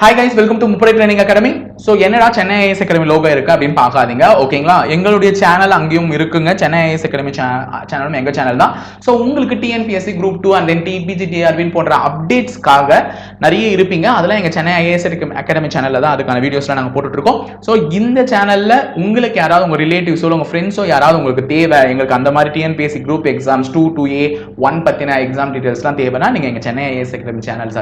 Hi guys welcome to முப்படை training academy so என்னடா Chennai IAS academy logo இருக்கு அப்படின்னு பார்க்காதீங்க ஓகேங்களா எங்களுடைய சேனல் அங்கேயும் இருக்குங்க. சென்னை ஐஎஸ் அகாடமி சேனலும் எங்கள் சேனல் தான். ஸோ உங்களுக்கு TNPSC group two and then TPG டிஆர்பின் போன்ற அப்டேட்ஸ்க்காக நிறைய இருப்பீங்க. அதெல்லாம் எங்கள் சென்னை ஐஏஎஸ் அகாடமி சேனலில் தான் அதுக்கான வீடியோஸ்லாம் நாங்கள் போட்டுட்ருக்கோம். ஸோ இந்த சேனலில் உங்களுக்கு யாராவது உங்கள் ரிலேட்டிவ்ஸோ உங்கள் ஃப்ரெண்ட்ஸோ யாராவது உங்களுக்கு தேவை எங்களுக்கு அந்த மாதிரி TNPSC group exams two two A one பற்றின எக்ஸாம் டீட்டெயில்ஸ்லாம் தேவைன்னா நீங்கள் எங்கள் Chennai IAS academy channel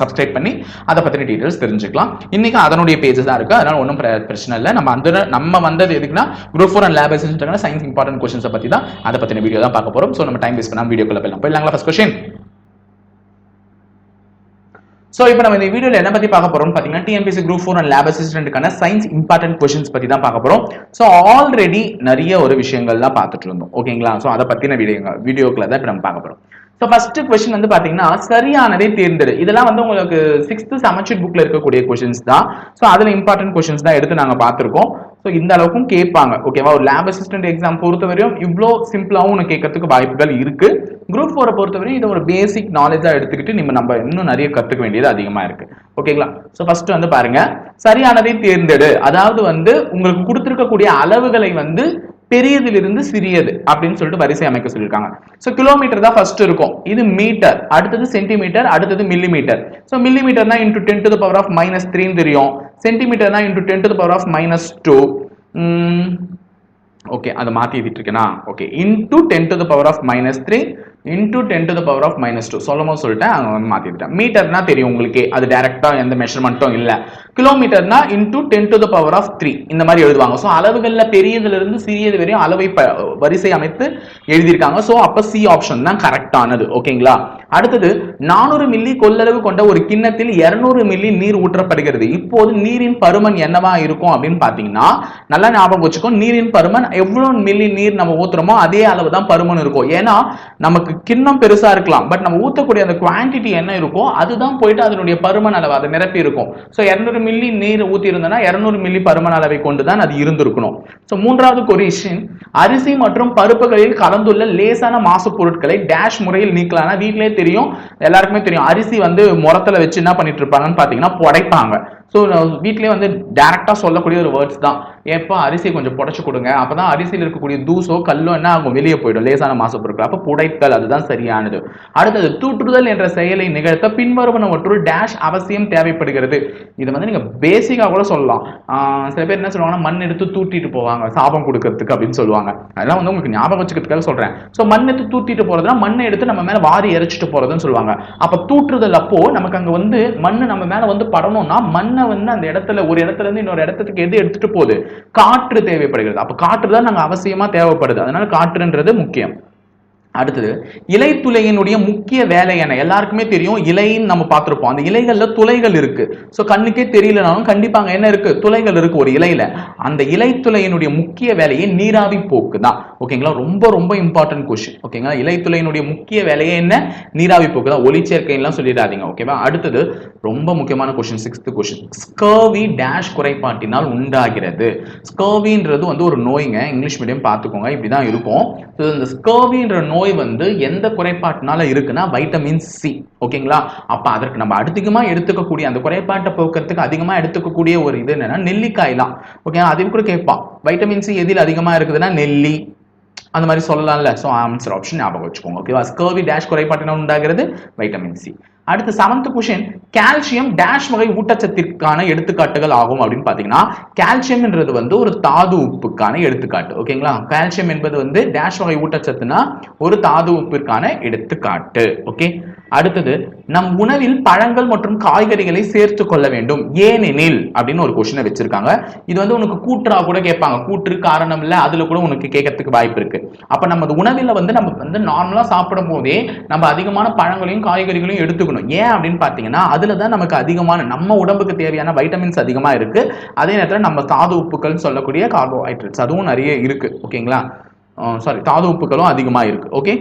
subscribe பண்ணி அதை பத்தின டீடைல்ஸ் தெரிஞ்சுக்கலாம். இன்னைக்கு அதனுடைய பேஜஸ் தான் இருக்கு. அதனால ஒன்றும் பிரச்சனை இல்லை. நம்ம அந்த நம்ம வந்தது எதுக்குன்னா group four and lab science important கொஸ்டின்ஸை பத்தி தான் அதை பத்தின வீடியோ தான் பார்க்க போறோம். ஸோ நம்ம டைம் வேஸ்ட் பண்ணாம வீடியோக்குள்ள போயிடலாம். போயிடலாங்களா ஃபர்ஸ்ட் கொஸ்டின் ஸோ இப்போ நம்ம இந்த வீடியோவில் என்ன பத்தி பார்க்க போறோம் பாத்தீங்கன்னா TNPSC group four and lab அசிஸ்டன்ட்டுக்கான science important questions பத்தி தான் பார்க்க போறோம். ஸோ ஆல்ரெடி நிறைய ஒரு விஷயங்கள் தான் பார்த்துட்டு இருந்தோம். ஓகேங்களா ஸோ அதை பத்தின வீடியோ வீடியோக்களை தான் இப்போ நம்ம பார்க்க போறோம். ஸோ ஃபர்ஸ்ட் கொஸ்டின் வந்து பார்த்தீங்கன்னா சரியானதை தேர்ந்தெடு. இதெல்லாம் வந்து உங்களுக்கு சிக்ஸ்த்து சமச்சீட் புக்கில் இருக்கக்கூடிய கொஷின்ஸ் தான். ஸோ அதில் இம்பார்ட்டன்ட் கொஷின்ஸ் தான் எடுத்து நாங்கள் பார்த்துருக்கோம் ஸோ இந்த அளவுக்கும் கேட்பாங்க. ஓகேவா ஒரு லேப் அசிஸ்டன்ட் எக்ஸாம் பொறுத்தவரையும் இவ்வளோ சிம்பிளாகவும் உனக்கு கேட்கறதுக்கு வாய்ப்புகள் இருக்கு. குரூப் ஃபோரை பொறுத்தவரையும் இது ஒரு பேசிக் நாலேஜாக எடுத்துக்கிட்டு நம்ம நம்ம இன்னும் நிறைய கற்றுக்க வேண்டியது அதிகமாக இருக்கு. ஓகேங்களா ஸோ ஃபர்ஸ்ட் வந்து பாருங்க. சரியானதை தேர்ந்தெடு. அதாவது வந்து உங்களுக்கு கொடுத்துருக்கக்கூடிய அளவுகளை வந்து பெரியதிலிருந்து சிறியது அப்படின்னு சொல்லிட்டு வரிசை அமைக்க சொல்லியிருக்காங்க. ஸோ கிலோமீட்டர் தான் ஃபர்ஸ்ட் இருக்கும். இது மீட்டர் அடுத்தது சென்டிமீட்டர் அடுத்தது மில்லி மீட்டர் ஸோ மில்லி மீட்டர்னா into ten to power of minus த்ரீன்னு தெரியும். சென்டிமீட்டர்னா into ten to power of minus two okay அதை மாற்றி எழுதிட்டு இருக்கேனா okay into ten to power of minus three into ten to power of minus two சொல்லும் போது சொல்லிட்டேன் அங்கே வந்து மாற்றிட்டேன் மீட்டர்னா தெரியும் உங்களுக்கே. அது டேரெக்டாக எந்த மெஷர்மெண்ட்டும் இல்லை. கிலோமீட்டர்னா into ten to power of three இந்த மாதிரி எழுதுவாங்க. ஸோ அளவுகளில் பெரியதுல இருந்து சிறியது வரையும் அளவை ப- வரிசை அமைத்து எழுதியிருக்காங்க. ஸோ அப்போ சி ஆப்ஷன் தான் கரெக்டானது ஓகேங்களா அடுத்தது நானூறு மில்லி கொள்ளளவு கொண்ட ஒரு கிண்ணத்தில் 200 மில்லி நீர் ஊற்றப்படுகிறது. இப்போது நீரின் பருமன் என்னவா இருக்கும் அப்படின்னு பார்த்தீங்கன்னா நல்லா ஞாபகம் வச்சுக்கோ நீரின் பருமன் எவ்வளோ மில்லி நீர் நம்ம ஊத்துறோமோ அதே அளவு தான் பருமன் இருக்கும். ஏன்னா நமக்கு கிண்ணம் பெருசா இருக்கலாம். பட் நம்ம ஊற்றக்கூடிய அந்த குவாண்டிட்டி என்ன இருக்கோ அதுதான் போயிட்டு அதனுடைய பருமன் அளவு அதை நிரப்பி இருக்கும். ஸோ இரநூறு மில்லி மில்லி நீர் ஊத்தி இருந்தனா இரநூறு மில்லி பருமன் அளவை கொண்டு தான் அது இருந்திருக்கணும். ஸோ மூன்றாவது கொரிஷன் அரிசி மற்றும் பருப்புகளில் கலந்துள்ள லேசான மாசு பொருட்களை டேஷ் முறையில் நீக்கலாம்னா வீட்டிலே தெரியும் எல்லாருக்குமே தெரியும். அரிசி வந்து முரத்துல வச்சு என்ன பண்ணிட்டு இருப்பாங்கன்னு பாத்தீங்கன்னா புடைப்பாங்க. ஸோ வீட்லேயே வந்து டேரெக்டாக சொல்லக்கூடிய ஒரு வேர்ட்ஸ் தான். எப்போ அரிசியை கொஞ்சம் புடச்சி கொடுங்க. அப்பதான் அரிசியில் இருக்கக்கூடிய தூசோ கல்லோ என்ன ஆகும்? வெளியே போயிடும். லேசான மாசு பொருட்கள் அப்போ புடைத்தல் அதுதான் சரியானது. அடுத்தது தூற்றுதல் என்ற செயலை நிகழ்த்த பின்வருவனவற்றுள் டேஷ் அவசியம் தேவைப்படுகிறது. இது வந்து நீங்கள் பேசிக்காக கூட சொல்லலாம். சில பேர் என்ன சொல்லுவாங்கன்னா மண் எடுத்து தூட்டிட்டு போவாங்க. சாபம் கொடுக்கறதுக்கு அப்படின்னு சொல்லுவாங்க. அதெல்லாம் வந்து உங்களுக்கு ஞாபகம் வச்சுக்கிறதுக்காக சொல்கிறேன் ஸோ மண் எடுத்து தூட்டிட்டு போகிறதுனா மண்ணை எடுத்து நம்ம மேலே வாரி எரிச்சிட்டு போகிறதுன்னு சொல்லுவாங்க. அப்போ தூற்றுதல் அப்போ நமக்கு அங்கே வந்து மண் நம்ம மேலே வந்து படணும்னா மண்ணை வந்து அந்த இடத்துல ஒரு இடத்துல இருந்து இன்னொரு இடத்துக்கு எது எடுத்துட்டு போகுது? காற்று தேவைப்படுகிறது. அப்ப காற்று தான் நாங்க அவசியமா தேவைப்படுது. அதனால காற்றுன்றது முக்கியம். அடுத்தது இலைத்துளையினுடைய முக்கிய வேலை என்ன? எல்லாருக்குமே தெரியும் இலைன்னு நம்ம பார்த்துருப்போம். அந்த இலைகள்ல துளைகள் இருக்கு. ஸோ கண்ணுக்கே தெரியலனாலும் கண்டிப்பாங்க என்ன இருக்கு? துளைகள் இருக்கு ஒரு இலையில. அந்த இலைத்துளையினுடைய முக்கிய வேலையை நீராவி போக்கு தான் ஓகேங்களா? ரொம்ப ரொம்ப இம்பார்ட்டன்ட் கொஸ்டின் ஓகேங்களா? இலைத்துளையினுடைய முக்கிய வேலையே என்ன? நீராவி போக்கு தான். ஒளிச்சேர்க்கைலாம் சொல்லிடாதீங்க ஓகேவா? அடுத்தது ரொம்ப முக்கியமான question sixth question scurvy dash குறைபாட்டினால் உண்டாகிறது. ஸ்கர்வின்றது வந்து ஒரு நோய்ங்க. இங்கிலீஷ் மீடியம் பார்த்துக்கோங்க. இப்படிதான் இருக்கும். இந்த ஸ்கர்வின்ற நோய் வந்து எந்த குறைபாட்டினால இருக்குன்னா வைட்டமின் சி ஓகேங்களா? அப்ப அதற்கு நம்ம அதிகமா எடுத்துக்கக்கூடிய அந்த குறைபாட்டை போக்குறதுக்கு அதிகமா எடுத்துக்கக்கூடிய ஒரு இது என்னன்னா நெல்லிக்காய் தான் ஓகே அதையும் கூட கேட்பான். வைட்டமின் சி எதில் அதிகமா இருக்குதுன்னா நெல்லி. அந்த மாதிரி சொல்லலாம்ல. ஸோ ஆன்சர் ஆப்ஷன் ஞாபகம் வச்சுக்கோங்க. ஓகேவா ஸ்கர்வி டேஷ் குறைபாட்டினால் உண்டாகிறது வைட்டமின் சி அடுத்து செவன்த் கொஷின் கால்சியம் டேஷ் வகை ஊட்டச்சத்திற்கான எடுத்துக்காட்டுகள் ஆகும் அப்படின்னு பார்த்தீங்கன்னா கால்சியம்ன்றது வந்து ஒரு தாது உப்புக்கான எடுத்துக்காட்டு. ஓகேங்களா கால்சியம் என்பது வந்து டேஷ் வகை ஊட்டச்சத்துனா ஒரு தாது உப்பிற்கான எடுத்துக்காட்டு. ஓகே அடுத்தது நம் உணவில் பழங்கள் மற்றும் காய்கறிகளை சேர்த்து கொள்ள வேண்டும். ஏனெனில் அப்படின்னு ஒரு கொஷினை வச்சிருக்காங்க. இது வந்து உனக்கு கூற்றா கூட கேட்பாங்க. கூற்று காரணம் இல்லை அதுல கூட உனக்கு கேட்கறதுக்கு வாய்ப்பு இருக்கு. அப்ப நம்ம உணவில் வந்து நம்ம வந்து நார்மலா சாப்பிடும் போதே நம்ம அதிகமான பழங்களையும் காய்கறிகளையும் எடுத்துக்கணும். ஏன் அப்படின்னு பாத்தீங்கன்னா அதுல தான் நமக்கு அதிகமான நம்ம உடம்புக்கு தேவையான வைட்டமின்ஸ் அதிகமா இருக்கு. அதே நேரத்துல நம்ம தாது உப்புகள் சொல்லக்கூடிய கார்போஹைட்ரேட்ஸ் அதுவும் நிறைய இருக்கு. ஓகேங்களா சாரி தாது உப்புகளும் அதிகமா இருக்கு. Okay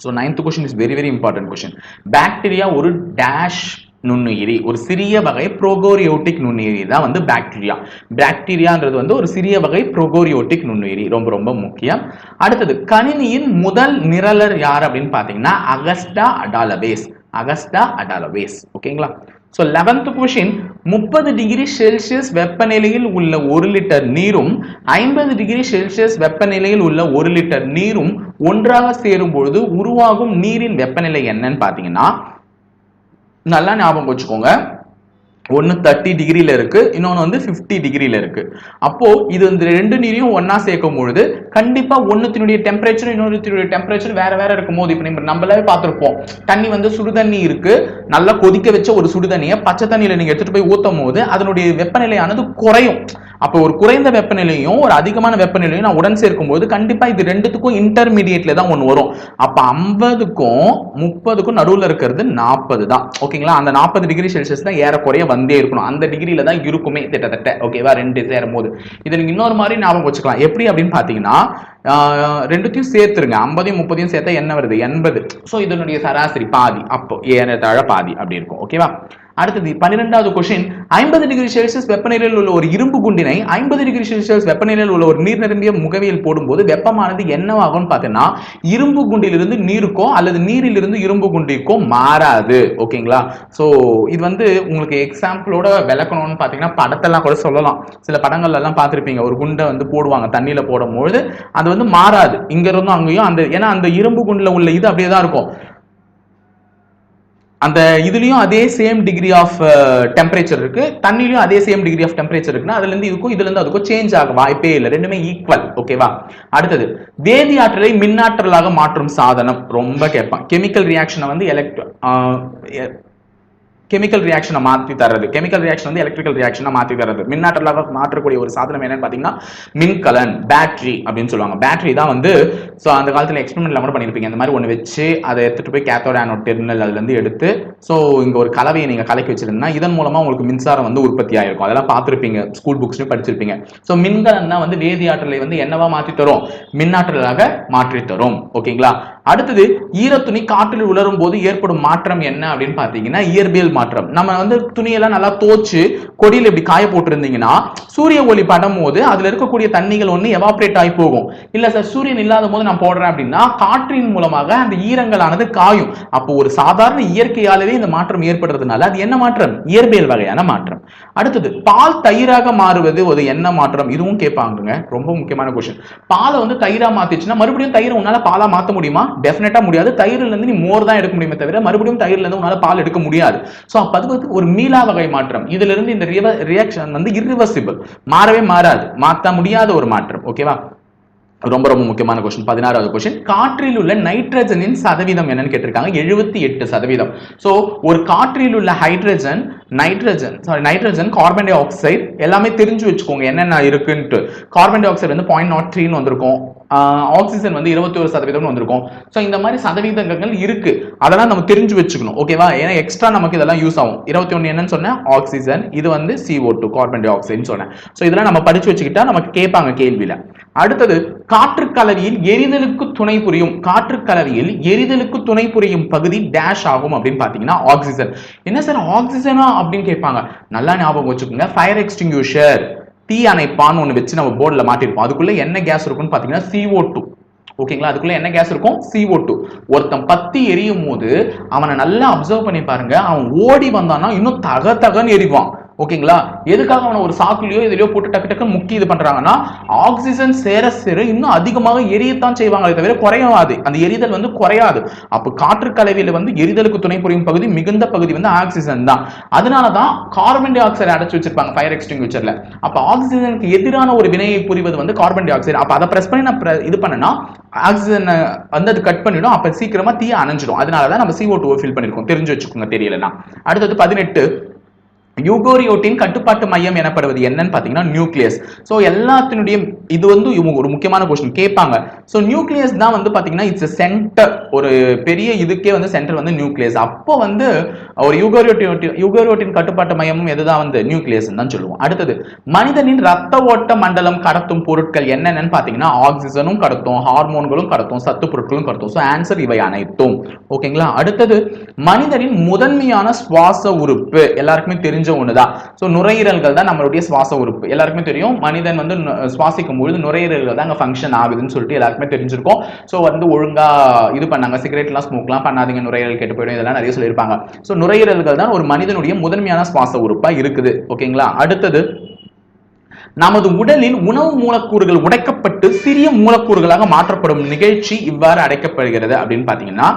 so ninth question is very very important question bacteria ஒரு டேஷ் நுண்ணுயிரி ஒரு சிறிய வகை ப்ரோகோரியோட்டிக் நுண்ணுயிரி தான் வந்து பாக்டீரியா பாக்டீரியான்றது வந்து ஒரு சிறிய வகை ப்ரோகோரியோட்டிக் நுண்ணுயிரி ரொம்ப ரொம்ப முக்கியம். அடுத்தது கணினியின் முதல் நிரலர் யார் அப்படின்னு பார்த்தீங்கன்னா அகஸ்டா அடாலவேஸ் அகஸ்டா அடாலவேஸ் ஓகேங்களா ஸோ லெவன்த் கொஷின் முப்பது டிகிரி செல்சியஸ் வெப்பநிலையில் உள்ள ஒரு லிட்டர் நீரும் ஐம்பது டிகிரி செல்சியஸ் வெப்பநிலையில் உள்ள ஒரு லிட்டர் நீரும் ஒன்றாக சேரும் பொழுது உருவாகும் நீரின் வெப்பநிலை என்னன்னு பார்த்தீங்கன்னா நல்லா ஞாபகம் வச்சுக்கோங்க. ஒன்று தேர்ட்டி டிகிரியில் இருக்குது இன்னொன்று வந்து ஃபிஃப்டி டிகிரியில் இருக்குது அப்போது இது இந்த ரெண்டு நீரையும் ஒன்றா சேர்க்கும் பொழுது கண்டிப்பாக ஒன்றுத்தினுடைய டெம்பரேச்சர் இன்னொருத்தினுடைய டெம்பரேச்சர் வேறு வேறு இருக்கும் போது இப்போ நம்ம நம்மளாவே பார்த்துருப்போம். தண்ணி வந்து சுடுதண்ணி இருக்கு நல்லா கொதிக்க வச்ச ஒரு சுடுதண்ணியை பச்சை தண்ணியில் நீங்கள் எடுத்துகிட்டு போய் ஊற்றும் போது அதனுடைய வெப்பநிலையானது குறையும். அப்போ ஒரு குறைந்த வெப்பநிலையும் ஒரு அதிகமான வெப்பநிலையும் நான் உடன் சேர்க்கும் போது கண்டிப்பா இது ரெண்டுத்துக்கும் இன்டர்மீடியட்ல தான் ஒன்று வரும். அப்போ ஐம்பதுக்கும் முப்பதுக்கும் நடுவில் இருக்கிறது நாற்பது தான். ஓகேங்களா? அந்த நாற்பது டிகிரி செல்சியஸ் தான் ஏறக்குறைய வந்தே இருக்கணும். அந்த டிகிரியில தான் இருக்குமே கிட்டத்தட்ட. ஓகேவா ரெண்டு சேரும் போது இதை நீங்க இன்னொரு மாதிரி ஞாபகம் வச்சுக்கலாம். எப்படி அப்படின்னு பாத்தீங்கன்னா ஆஹ், ரெண்டுத்தையும் சேர்த்துருங்க. ஐம்பதையும் முப்பதையும் சேர்த்தா என்ன வருது? எண்பது. ஸோ இதனுடைய சராசரி பாதி. அப்போ ஏறத்தாழ பாதி அப்படி இருக்கும். ஓகேவா அடுத்தது பன்னிரெண்டாவது கொஷின் ஐம்பது டிகிரி செல்சியஸ் வெப்பநிலையில் உள்ள ஒரு இரும்பு குண்டினை ஐம்பது டிகிரி செல்சியஸ் வெப்பநிலையில் உள்ள ஒரு நீர் நிரம்பிய முகவியில் போடும்போது வெப்பமானது என்னவாகும்னு பார்த்தீங்கன்னா இரும்பு குண்டிலிருந்து நீருக்கோ அல்லது நீரிலிருந்து இரும்பு குண்டிக்கோ மாறாது. ஓகேங்களா? ஸோ இது வந்து உங்களுக்கு எக்ஸாம்பிளோட விளக்கணும்னு பார்த்தீங்கன்னா படத்தெல்லாம் கூட சொல்லலாம். சில படங்கள்லாம் பார்த்துருப்பீங்க. ஒரு குண்டை வந்து போடுவாங்க தண்ணியில் போடும்பொழுது அது வந்து மாறாது. இங்கே இருந்தும் அங்கேயும் அந்த ஏன்னா அந்த இரும்பு குண்டில் உள்ள இது அப்படியே தான் இருக்கும். அந்த இதுலயும் அதே சேம் டிகிரி ஆஃப் டெம்பரேச்சர் இருக்கு. தண்ணிலையும் அதே சேம் டிகிரி ஆஃப் டெம்பரேச்சர் இருக்குன்னா அதுல இருந்து இதுக்கும் இதுல இருந்து அதுக்கும் சேஞ்ச் ஆக வாய்ப்பே இல்லை. ரெண்டுமே ஈக்குவல் ஓகேவா அடுத்தது வேதி ஆற்றலை மின்னாற்றலாக மாற்றும் சாதனம். ரொம்ப கேட்பான். கெமிக்கல் ரியாக்ஷனை வந்து எலக்ட்ரோ கெமிக்கல் ரியாக்ஷனை மாற்றி தர்றது. கெமிக்கல் ரியாக்ஷன் வந்து எலக்ட்ரிக்கல் ரியாக்ஷனை மாற்றி தர்றது. மின்னாற்றலாக மாற்றக்கூடிய ஒரு சாதனம் என்னன்னு பார்த்தீங்கன்னா மின்கலன் பேட்டரி அப்படின்னு சொல்லுவாங்க. பேட்டரி தான் வந்து ஸோ அந்த காலத்தில் எக்ஸ்பெரிமெண்ட்ல கூட பண்ணியிருப்பீங்க இந்த மாதிரி ஒன்று வச்சு அதை எடுத்துட்டு போய் கேத்தோட ஆனோட் டெர்மினல் அதுலேருந்து எடுத்து ஸோ இங்கே ஒரு கலவையை நீங்கள் கலக்கி வச்சிருந்தா இதன் மூலமாக உங்களுக்கு மின்சாரம் வந்து உற்பத்தி ஆகிருக்கும் அதெல்லாம் பார்த்துருப்பீங்க. ஸ்கூல் புக்ஸ்லையும் படிச்சிருப்பீங்க. ஸோ மின்கலன்னா வந்து வேதி ஆற்றலை வந்து என்னவா மாற்றி தரும்? மின்னாற்றலாக மாற்றி தரும். ஓகேங்களா? அடுத்தது ஈரத்துணி காற்றில் உலரும் போது ஏற்படும் மாற்றம் என்ன அப்படின்னு பார்த்தீங்கன்னா இயற்பியல் மாற்றம். நம்ம வந்து துணியெல்லாம் நல்லா தோச்சு கொடியில் இப்படி காய போட்டிருந்தீங்கன்னா சூரிய ஒளி படும் போது அதில் இருக்கக்கூடிய தண்ணிகள் ஒன்று எவாப்ரேட் ஆகி போகும். இல்லை சார் சூரியன் இல்லாத போது நான் போடுறேன் அப்படின்னா காற்றின் மூலமாக அந்த ஈரங்களானது காயும். அப்போ ஒரு சாதாரண இயற்கையாலவே இந்த மாற்றம் ஏற்படுறதுனால அது என்ன மாற்றம்? இயற்பியல் வகையான மாற்றம். அடுத்தது பால் தயிராக மாறுவது ஒரு என்ன மாற்றம்? இதுவும் கேட்பாங்க ரொம்ப முக்கியமான கொஸ்டின் பாலை வந்து தயிரா மாத்திச்சுன்னா மறுபடியும் தயிரை உன்னால பாலா மாற்ற முடியுமா? டெஃபினட்டா முடியாது. தயிர்ல இருந்து நீ மோர் தான் எடுக்க முடியுமே தவிர மறுபடியும் தயிர்ல இருந்து உன்னால பால் எடுக்க முடியாது. சோ அப்ப அதுக்கு ஒரு மீளா வகை மாற்றம். இதுல இருந்து இந்த ரியாக்ஷன் வந்து இரிவர்சிபிள் மாறவே மாறாது. மாத்த முடியாத ஒரு மாற்றம். ஓகேவா ரொம்ப ரொம்ப முக்கியமான கொஸ்டின் பதினாறாவது கொஸ்டின் காற்றில் உள்ள நைட்ரஜனின் சதவீதம் என்னன்னு கேட்டிருக்காங்க. எழுபத்தி எட்டு சதவீதம். ஸோ ஒரு காற்றில் உள்ள hydrogen nitrogen sorry nitrogen carbon dioxide எல்லாமே தெரிஞ்சு வச்சுக்கோங்க. என்னென்ன இருக்குன்ட்டு. கார்பன் டை ஆக்சைடு வந்து பாயிண்ட் நாட் த்ரீன்னு வந்திருக்கும். ஆக்சிஜன் வந்து இருபத்தி ஒரு சதவீதம்னு வந்திருக்கும். ஸோ இந்த மாதிரி சதவீதங்கள் இருக்கு. அதெல்லாம் நம்ம தெரிஞ்சு வச்சுக்கணும். ஓகேவா ஏன்னா எக்ஸ்ட்ரா நமக்கு இதெல்லாம் யூஸ் ஆகும். இருபத்தி ஒன்று என்னன்னு சொன்னேன்? ஆக்சிஜன் இது வந்து சிஓ டூ கார்பன் டை ஆக்சைடுன்னு சொன்னேன். ஸோ இதெல்லாம் நம்ம படிச்சு வச்சுக்கிட்டா நமக்கு கேட்பாங்க கேள்வியில. அடுத்தது காற்று கலவையில் எரிதலுக்கு துணை புரியும். காற்று கலவையில் எரிதலுக்கு துணை புரியும் பகுதி டேஷ் ஆகும் அப்படின்னு பாத்தீங்கன்னா ஆக்சிஜன் என்ன சார் ஆக்சிஜனா அப்படின்னு கேட்பாங்க? நல்லா ஞாபகம் வச்சுக்கோங்க. ஃபயர் எக்ஸ்டிங்யூஷர் தீ அணைப்பான்னு ஒன்று வச்சு நம்ம போர்டில் மாட்டிருப்போம். அதுக்குள்ளே என்ன கேஸ் இருக்குன்னு பார்த்தீங்கன்னா சிஓ டூ ஓகேங்களா அதுக்குள்ள என்ன கேஸ் இருக்கும்? சிஓ டூ ஒருத்தன் பத்தி எரியும் போது அவனை நல்லா அப்சர்வ் பண்ணி பாருங்க. அவன் ஓடி வந்தான்னா இன்னும் தக தகன்னு எரிவான். ஓகேங்களா? எதுக்காக அவனை ஒரு சாக்குலையோ இதுலையோ போட்டு டக்கு டக்குன்னு முக்கி இது பண்றாங்கன்னா ஆக்சிஜன் சேர சேர இன்னும் அதிகமாக எரியத்தான் செய்வாங்களே தவிர குறையாது. அந்த எரிதல் வந்து குறையாது. அப்போ காற்று கலவையில வந்து எரிதலுக்கு துணை புரியும் பகுதி மிகுந்த பகுதி வந்து ஆக்சிஜன் தான். அதனால தான் கார்பன் டை ஆக்சைடு அடைச்சு வச்சிருப்பாங்க ஃபயர் எக்ஸ்டிங்யூச்சர்ல அப்ப ஆக்சிஜனுக்கு எதிரான ஒரு வினையை புரிவது வந்து கார்பன் டை ஆக்சைடு அப்ப அதை பிரஸ் பண்ணி நான் இது பண்ணனா ஆக்சிஜனை வந்து அது கட் பண்ணிடும். அப்ப சீக்கிரமா தீய அணைஞ்சிடும். அதனால தான் நம்ம சிஓ டூ ஃபில் பண்ணிருக்கோம். தெரிஞ்சு வச்சுக்கோங்க தெரியலன்னா. அடுத்தது பதினெட்டு யூகோரியோட்டின் கட்டுப்பாட்டு மையம் எனப்படுவது என்னன்னு பாத்தீங்கன்னா நியூக்ளியஸ். ஸோ எல்லாத்தினுடைய இது வந்து ஒரு முக்கியமான கொஸ்டின் கேட்பாங்க. ஸோ நியூக்ளியஸ் தான் வந்து பாத்தீங்கன்னா இட்ஸ் சென்டர் ஒரு பெரிய இதுக்கே வந்து சென்டர் வந்து நியூக்ளியஸ். அப்போ வந்து ஒரு யூகோரியோட்டின் யூகோரியோட்டின் கட்டுப்பாட்டு மையமும் எதுதான் வந்து நியூக்ளியஸ் தான் சொல்லுவோம். அடுத்தது மனிதனின் ரத்த ஓட்ட மண்டலம் கடத்தும் பொருட்கள் என்னென்னு பாத்தீங்கன்னா ஆக்சிஜனும் கடத்தும் ஹார்மோன்களும் கடத்தும் சத்து பொருட்களும் கடத்தும். ஸோ ஆன்சர் இவை அனைத்தும். ஓகேங்களா அடுத்தது மனிதனின் முதன்மையான சுவாச உறுப்பு எல்லாருக்குமே தெரிஞ்ச ஒண்ணுதான். ஸோ நுரையீரல்கள் தான் நம்மளுடைய சுவாச உறுப்பு. எல்லாருக்குமே தெரியும் மனிதன் வந்து சுவாசிக்கும் பொழுது நுரையீரல்கள் தான் அங்கே ஃபங்க்ஷன் ஆகுதுன்னு சொல்லிட்டு எல்லாருக்குமே தெரிஞ்சிருக்கும். ஸோ வந்து ஒழுங்கா இது பண்ணாங்க சிகரெட்லாம் ஸ்மோக்லாம் பண்ணாதீங்க நுரையீரல் கெட்டு போயிடும் இதெல்லாம் நிறைய சொல்லியிருப்பாங்க. ஸோ நுரையீரல்கள் தான் ஒரு மனிதனுடைய முதன்மையான சுவாச உறுப்பா இருக்குது. ஓகேங்களா? அடுத்தது நமது உடலில் உணவு மூலக்கூறுகள் உடைக்கப்பட்டு சிறிய மூலக்கூறுகளாக மாற்றப்படும் நிகழ்ச்சி இவ்வாறு அடைக்கப்படுகிறது அப்படின்னு பாத்தீங்கன்னா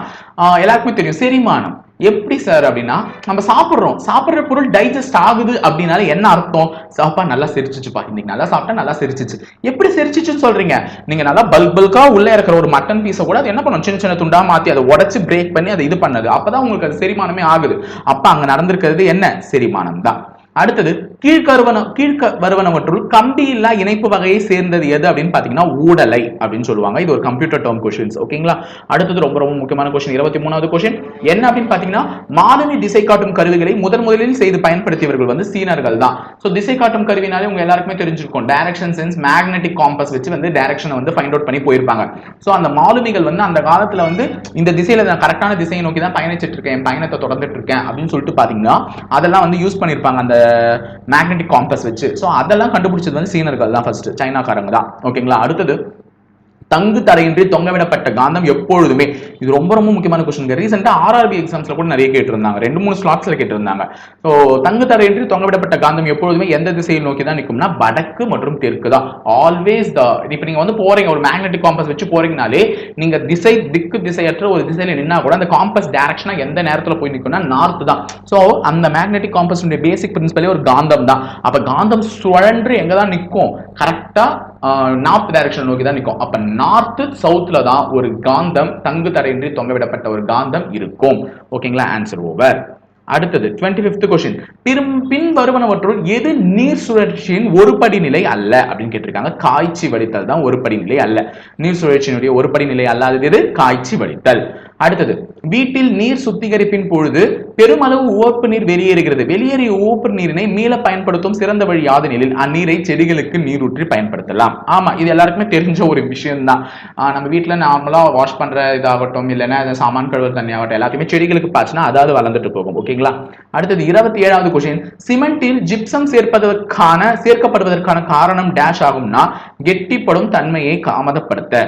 எல்லாருக்குமே தெரியும். செரிமானம். எப்படி சார் அப்படின்னா நம்ம சாப்பிட்றோம். சாப்பிட்ற பொருள் டைஜஸ்ட் ஆகுது அப்படின்னால என்ன அர்த்தம்? சாப்பா நல்லா சிரிச்சிச்சுப்பா. இன்னைக்கு நல்லா சாப்பிட்டா நல்லா சிரிச்சிச்சு. எப்படி சிரிச்சிச்சுன்னு சொல்றீங்க? நீங்க நல்லா பல்க் பல்கா உள்ள இருக்கிற ஒரு மட்டன் பீஸை கூட அது என்ன பண்ணும்? சின்ன சின்ன துண்டா மாத்தி அதை உடச்சு பிரேக் பண்ணி அதை இது பண்ணது. அப்பதான் உங்களுக்கு அது செரிமானமே ஆகுது. அப்ப அங்க நடந்திருக்கிறது என்ன? செரிமானம் தான் அடுத்தது கீழ்கருவன கீழ்க வருவனவற்றுள் கம்பி இல்லா இணைப்பு வகையை சேர்ந்தது எது அப்படின்னு பாத்தீங்கன்னா ஊடலை அப்படின்னு சொல்லுவாங்க. இது ஒரு கம்ப்யூட்டர் டேர்ம் கொஸ்டின்ஸ் ஓகேங்களா அடுத்தது ரொம்ப ரொம்ப முக்கியமான கொஸ்டின் இருபத்தி மூணாவது கொஸ்டின் என்ன அப்படின்னு பாத்தீங்கன்னா மாலுமி திசை காட்டும் கருவிகளை முதன் முதலில் செய்து பயன்படுத்தியவர்கள் வந்து சீனர்கள் தான். ஸோ திசை காட்டும் கருவினாலே உங்க எல்லாருக்குமே தெரிஞ்சிருக்கும். டைரக்ஷன் சென்ஸ் மேக்னெட்டிக் காம்பஸ் வச்சு வந்து டைரக்ஷனை வந்து ஃபைண்ட் அவுட் பண்ணி போயிருப்பாங்க. ஸோ அந்த மாலுமிகள் வந்து அந்த காலத்துல வந்து இந்த திசையில நான் கரெக்டான திசையை நோக்கி தான் பயணிச்சிட்டு இருக்கேன் என் பயணத்தை தொடர்ந்துட்டு இருக்கேன் அப்படின்னு சொல்லிட்டு பாத்தீங்கன்னா அதெல்லாம் வந்து யூஸ் பண்ணிருப்பாங்க. அந்த மேக்னெட்டிக் காம்பஸ் வச்சு. சோ அதெல்லாம் கண்டுபிடிச்சது வந்து சீனர்கள் தான் ஃபர்ஸ்ட் சைனாக்காரங்க தான். ஓகேங்களா அடுத்தது தங்கு தடையின்றி தொங்கவிடப்பட்ட காந்தம் எப்பொழுதுமே? இது ரொம்ப ரொம்ப முக்கியமான கொஸ்டின் ரீசெண்டா ஆர்ஆர்பி எக்ஸாம்ஸ்ல கூட நிறைய கேட்டிருந்தாங்க. ரெண்டு மூணு ஸ்லாட்ஸ்ல கேட்டிருந்தாங்க. ஸோ தங்கு தடையின்றி தொங்கவிடப்பட்ட காந்தம் எப்பொழுதுமே எந்த திசையில் நோக்கி தான் நிற்கும்னா வடக்கு மற்றும் தெற்கு தான். ஆல்வேஸ் த இப்போ நீங்க வந்து போறீங்க ஒரு மேக்னெட்டிக் காம்பஸ் வச்சு போறீங்கனாலே நீங்க திசை திக்கு திசையற்ற ஒரு திசையில நின்னா கூட அந்த காம்பஸ் டைரக்ஷனா எந்த நேரத்தில் போய் நிற்கும்னா நார்த் தான். ஸோ அந்த மேக்னெட்டிக் காம்பஸ் பேசிக் பிரின்சிபலே ஒரு காந்தம் தான். அப்ப காந்தம் சுழன்று எங்க தான் நிற்கும்? கரெக்டா நார்த் டைரக்ஷன் நோக்கி தான் நிற்கும். அப்ப நார்த் சவுத்ல தான் ஒரு காந்தம் தங்கு தடையின்றி தொங்கவிடப்பட்ட ஒரு காந்தம் இருக்கும். ஓகேங்களா ஆன்சர் ஓவர் அடுத்தது டுவெண்ட்டி ஃபிஃப்த் கொஸ்டின் பின் பின் வருவனவற்றுள் எது நீர் சுழற்சியின் ஒரு படிநிலை அல்ல? அப்படின்னு கேட்டிருக்காங்க. காய்ச்சி வடித்தல் தான் ஒரு படிநிலை அல்ல. நீர் சுழற்சியினுடைய ஒரு படிநிலை அல்லாதது எது? காய்ச்சி வடித்தல். அடுத்தது வீட்டில் நீர் சுத்திகரிப்பின் பொழுது பெருமளவு உவர்ப்பு நீர் வெளியேறுகிறது. வெளியேறிய உவர்ப்பு நீரினை மீள பயன்படுத்தும் சிறந்த வழி யாதெனில் அந்நீரை செடிகளுக்கு நீரூற்றி பயன்படுத்தலாம். ஆமா இது எல்லாருக்குமே தெரிஞ்ச ஒரு விஷயம்தான். நம்ம வீட்டில் நார்மலா வாஷ் பண்ற இதாகட்டும் இல்லைன்னா சாமான் கழுவுற தண்ணி ஆகட்டும் எல்லாத்தையுமே செடிகளுக்கு பாய்ச்சினா அதாவது வளர்ந்துட்டு போகும். ஓகேங்களா? அடுத்தது இருபத்தி ஏழாவது கொஸ்டின் சிமெண்டில் ஜிப்சம் சேர்ப்பதற்கான சேர்க்கப்படுவதற்கான காரணம் டேஷ் ஆகும்னா கெட்டிப்படும் தன்மையை காமதப்படுத்த.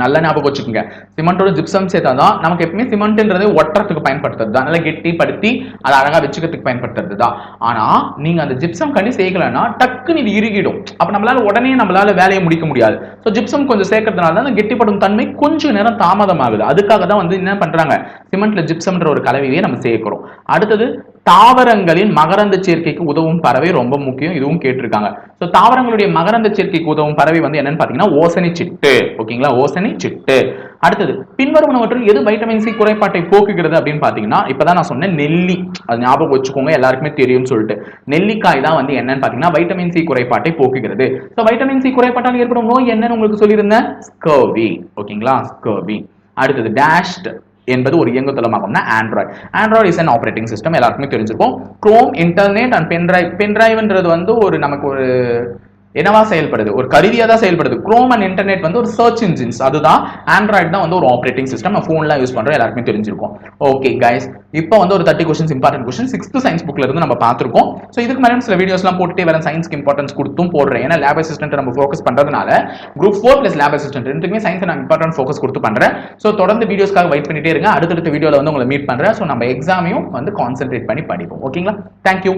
நல்ல ஞாபகம் வச்சுக்கோங்க. சிமெண்டோட ஜிப்சம் சேர்த்தா தான் நமக்கு எப்பவுமே சிமெண்ட்ன்றது ஒட்டுறதுக்கு பயன்படுத்துறது தான். நல்லா கெட்டிப்படுத்தி அதை அழகா வச்சுக்கிறதுக்கு பயன்படுத்துறது தான். ஆனா நீங்க அந்த ஜிப்சம் கண்டி சேர்க்கலன்னா டக்குன்னு இது இறுகிடும். அப்ப நம்மளால உடனே நம்மளால வேலையை முடிக்க முடியாது. ஸோ ஜிப்சம் கொஞ்சம் சேர்க்கறதுனால தான் அந்த கெட்டிப்படும் தன்மை கொஞ்சம் நேரம் தாமதமாகுது. அதுக்காக தான் வந்து என்ன பண்றாங்க? சிமெண்ட்ல ஜிப்சம்ன்ற ஒரு கலவையை நம்ம சேர்க்கிறோம். அடுத்தது தாவரங்களின் மகரந்த சேர்க்கைக்கு உதவும் பறவை ரொம்ப முக்கியம் இதுவும் கேட்டிருக்காங்க. ஸோ தாவரங்களுடைய மகரந்த சேர்க்கைக்கு உதவும் பறவை வந்து என்னன்னு பார்த்தீங்கன்னா ஓசனி சிட்டு. ஓகேங்களா ஓசனி சிட்டு. அடுத்தது பின்வருவனவற்றில் எது வைட்டமின் சி குறைபாட்டை போக்குகிறது அப்படின்னு பார்த்தீங்கன்னா இப்போதான் நான் சொன்னேன் நெல்லி. அது ஞாபகம் வச்சுக்கோங்க எல்லாருக்குமே தெரியும்னு சொல்லிட்டு. நெல்லிக்காய் தான் வந்து என்னன்னு பார்த்தீங்கன்னா வைட்டமின் சி குறைபாட்டை போக்குகிறது. ஸோ வைட்டமின் சி குறைபாட்டால் ஏற்படும் நோய் என்னன்னு உங்களுக்கு சொல்லியிருந்தேன்? ஸ்கர்வி ஓகேங்களா ஸ்கர்வி அடுத்தது டேஷ்டு என்பது ஒரு இயங்குதளமாகும்னா android android is and operating system எல்லாருக்குமே தெரிஞ்சிருக்கும். Chrome internet and pen drive பென்ட்ரைவ்ன்றது வந்து ஒரு நமக்கு ஒரு என்னவா செயல்படுது? ஒரு கருவியாக தான் செயல்படுது. குரோம் அண்ட் இன்டர்நெட் வந்து ஒரு சர்ச் இன்ஜின்ஸ் அதுதான் ஆண்ட்ராய்டு தான் வந்து ஒரு ஆப்ரேட்டிங் சிஸ்டம் நம்ம ஃபோன்லாம் யூஸ் பண்ணுறோம் எல்லாருக்குமே தெரிஞ்சிருக்கும். ஓகே கைஸ் இப்போ வந்து ஒரு thirty questions important question sixth science புக்கில் இருந்து நம்ம பார்த்துருக்கோம். ஸோ இதுக்கு மேலே சில வீடியோஸ்லாம் போட்டுட்டே வரேன் சயின்ஸ்க்கு இம்பார்ட்டன்ஸ் கொடுத்தும் போடுறேன். ஏன்னா லேப் அசிஸ்டன்ட் நம்ம ஃபோக்கஸ் பண்றதுனால group four plus lab assistant ரெண்டுமே சயின்ஸ் நான் இம்பார்ட்டன்ட் ஃபோக்கஸ் கொடுத்து பண்ணுறேன் ஸோ தொடர்ந்து வீடியோஸ்க்காக வெயிட் பண்ணிட்டே இருங்க. அடுத்தடுத்த வீடியோவில் வந்து உங்களை மீட் பண்ணுறேன் ஸோ நம்ம எக்ஸாமையும் வந்து கான்சென்ட்ரேட் பண்ணி படிப்போம். ஓகேங்களா தேங்க்யூ